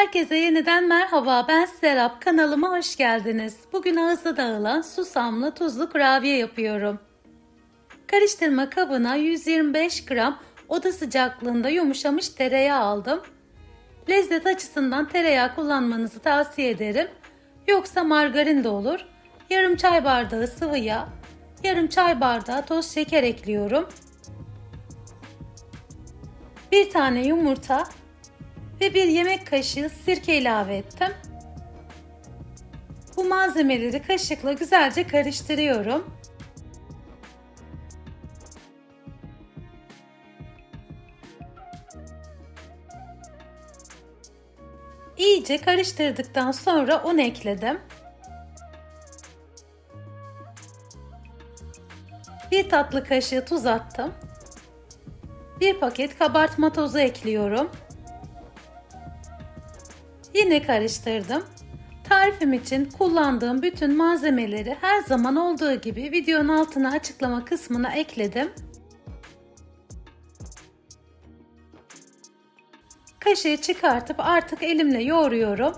Herkese yeniden merhaba. Ben Serap. Kanalıma hoş geldiniz. Bugün ağızda dağılan susamlı tuzlu kurabiye yapıyorum. Karıştırma kabına 125 gram oda sıcaklığında yumuşamış tereyağı aldım. Lezzet açısından tereyağı kullanmanızı tavsiye ederim. Yoksa margarin de olur. Yarım çay bardağı sıvı yağ, yarım çay bardağı toz şeker ekliyorum. Bir tane yumurta ve bir yemek kaşığı sirke ilave ettim. Bu malzemeleri kaşıkla güzelce karıştırıyorum. İyice karıştırdıktan sonra un ekledim. Bir tatlı kaşığı tuz attım. Bir paket kabartma tozu ekliyorum. Yine karıştırdım. Tarifim için kullandığım bütün malzemeleri her zaman olduğu gibi videonun altına açıklama kısmına ekledim. Kaşığı çıkartıp artık elimle yoğuruyorum.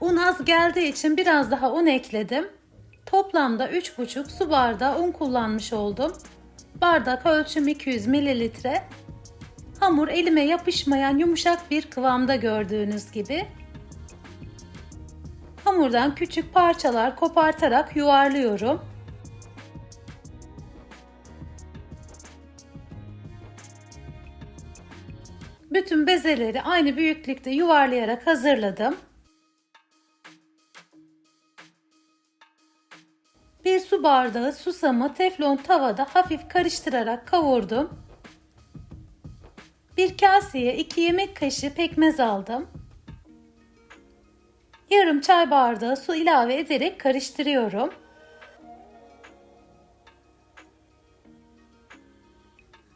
Un az geldiği için biraz daha un ekledim. Toplamda 3,5 su bardağı un kullanmış oldum. Bardak ölçüm 200 mililitre. Hamur elime yapışmayan yumuşak bir kıvamda gördüğünüz gibi. Hamurdan küçük parçalar kopartarak yuvarlıyorum. Bütün bezeleri aynı büyüklükte yuvarlayarak hazırladım. Bir su bardağı susamı teflon tavada hafif karıştırarak kavurdum. Bir kaseye 2 yemek kaşığı pekmez aldım. Yarım çay bardağı su ilave ederek karıştırıyorum.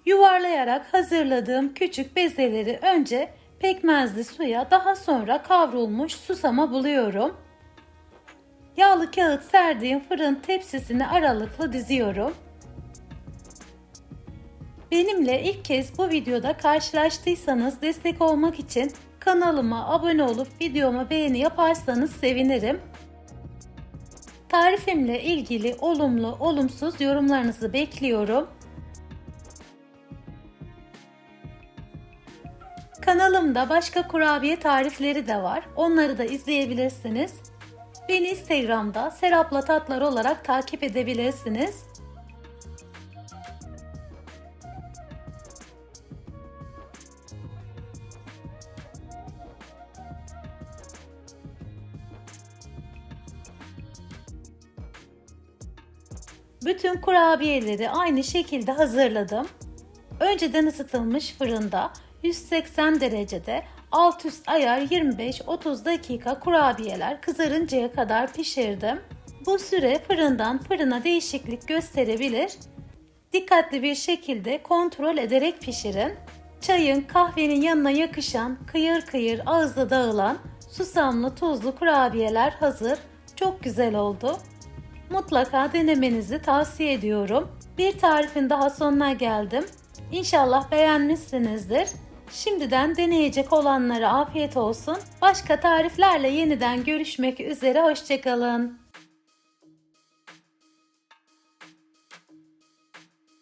Yuvarlayarak hazırladığım küçük bezeleri önce pekmezli suya daha sonra kavrulmuş susama buluyorum. Yağlı kağıt serdiğim fırın tepsisine aralıklı diziyorum. Benimle ilk kez bu videoda karşılaştıysanız destek olmak için kanalıma abone olup videoma beğeni yaparsanız sevinirim. Tarifimle ilgili olumlu, olumsuz yorumlarınızı bekliyorum. Kanalımda başka kurabiye tarifleri de var. Onları da izleyebilirsiniz. Beni Instagram'da Serapla Tatlar olarak takip edebilirsiniz. Bütün kurabiyeleri aynı şekilde hazırladım. Önceden ısıtılmış fırında 180 derecede alt üst ayar 25-30 dakika kurabiyeler kızarıncaya kadar pişirdim. Bu süre fırından fırına değişiklik gösterebilir. Dikkatli bir şekilde kontrol ederek pişirin. Çayın, kahvenin yanına yakışan, kıyır kıyır ağızda dağılan susamlı tuzlu kurabiyeler hazır. Çok güzel oldu. Mutlaka denemenizi tavsiye ediyorum. Bir tarifin daha sonuna geldim. İnşallah beğenmişsinizdir. Şimdiden deneyecek olanlara afiyet olsun. Başka tariflerle yeniden görüşmek üzere. Hoşçakalın.